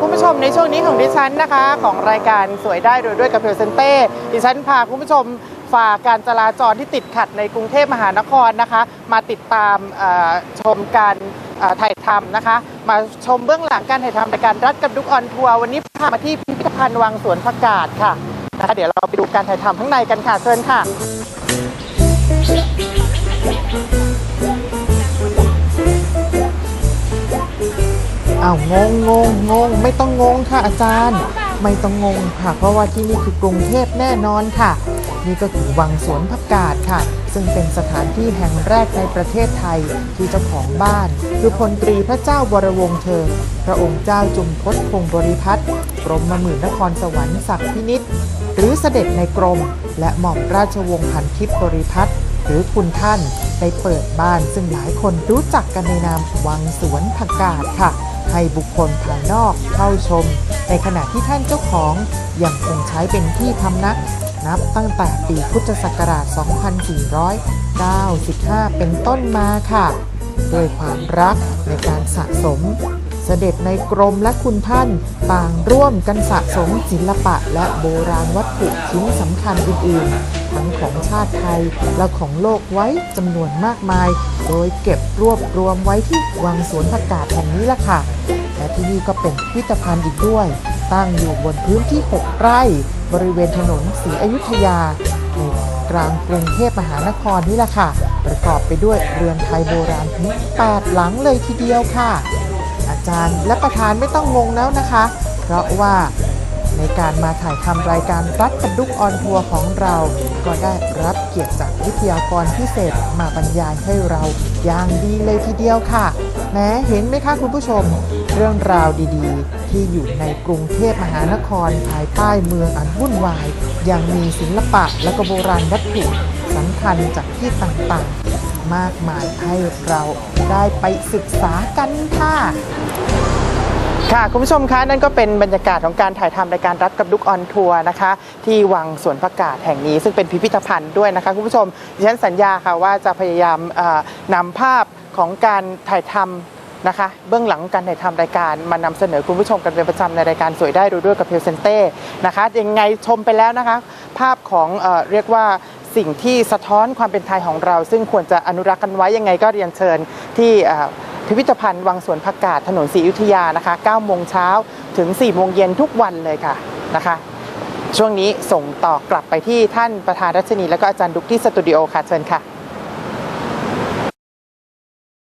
คุณผู้ชมในช่วงนี้ของดิฉันนะคะ ของรายการสวยได้โดยด้วยกับเพลเซนเต้ดิฉันพาคุณผู้ชมฝ่าการจราจรที่ติดขัดในกรุงเทพมหานครนะคะ มาติดตามชมการถ่ายทำนะคะ มาชมเบื้องหลังการถ่ายทำรายการรัฐกับดุกออนทัวร์วันนี้พามาที่พิพิธภัณฑ์วังสวนผักกาดค่ะนะคะเดี๋ยวเราไปดูการถ่ายทำข้างในกันค่ะเชิญค่ะ อ้าวงงงงงงไม่ต้องงงค่ะอาจารย์ ไม่ต้องงงค่ะ เพราะว่าที่นี่คือกรุงเทพแน่นอนค่ะ นี่ก็คือวังสวนผักกาดค่ะ ซึ่งเป็นสถานที่แห่งแรกในประเทศไทยที่เจ้าของบ้าน คือพลตรีพระเจ้าวรวงเธอ พระองค์เจ้าจุมพศพงบริพัตรกรมหมื่นนครสวรรค์ศักดิ์พินิษหรือเสด็จในกรม และหม่อมราชวงศ์พันทิพย์บริพัตรหรือคุณท่าน ได้เปิดบ้านซึ่งหลายคนรู้จักกันในนามวังสวนผักกาดค่ะ ให้บุคคลภายนอกเข้าชม ในขณะที่ท่านเจ้าของยังคงใช้เป็นที่พำนัก นับตั้งแต่ปีพุทธศักราช 2495 เป็นต้นมาค่ะ ด้วยความรักในการสะสม เสด็จในกรมและคุณท่านต่างร่วมกันสะสมศิลปะและโบราณวัตถุชิ้นสำคัญอื่นๆ ทั้งของชาติไทยและของโลกไว้จำนวนมากมาย โดยเก็บรวบรวมไว้ที่วังสวนผักกาดแห่งนี้ล่ะค่ะ และที่นี่ก็เป็นพิพิธภัณฑ์อีกด้วย ตั้งอยู่บนพื้นที่ 6 ไร่ บริเวณถนนศรีอยุธยาในกลางกรุงเทพมหานครนี่แหละค่ะ ประกอบไปด้วยเรือนไทยโบราณถึง8หลังเลยทีเดียวค่ะ อาจารย์และประธานไม่ต้องงงแล้วนะคะ เพราะว่าในการมาถ่ายทำรายการรัฐกระดุกออนทัวร์ของเรา ก็ได้รับเกียรติจากวิทยากรพิเศษมาบรรยายให้เราอย่างดีเลยทีเดียวค่ะ แม้เห็นไหมคะคุณผู้ชม เรื่องราวดีๆ ที่อยู่ในกรุงเทพมหานครภายใต้เมืองอันวุ่นวาย ยังมีศิลปะและก็โบราณวัตถุสำคัญจากที่ต่างๆ มากมายให้เราได้ไปศึกษากันค่ะค่ะคุณผู้ชมคะนั่นก็เป็นบรรยากาศของการถ่ายทำรายการรัฐกับดุกออนทัวร์นะคะ ที่วังสวนประกาศแห่งนี้ซึ่งเป็นพิพิธภัณฑ์ด้วยนะคะคุณผู้ชมดิฉันสัญญาค่ะว่าจะพยายามนำภาพของการถ่ายทำนะคะ เบื้องหลังการถ่ายทำรายการมานำเสนอคุณผู้ชมกันเป็นประจำในรายการสวยได้ดูด้วยกับเพลเซนเต้นะคะยังไงชมไปแล้วนะคะ ภาพของเอเรียกว่า สิ่งที่สะท้อนความเป็นไทยของเรา ซึ่งควรจะอนุรักษ์กันไว้ยังไงก็เรียนเชิญที่พิพิธภัณฑ์วังสวนผักกาดถนนศรีอยุธยานะคะ9โมงเช้าถึง4โมงเย็นทุกวันเลยค่ะนะคะช่วงนี้ส่งต่อกลับไปที่ท่านประธานรัชนีและก็อาจารย์ดุกที่สตูดิโอค่ะเชิญค่ะ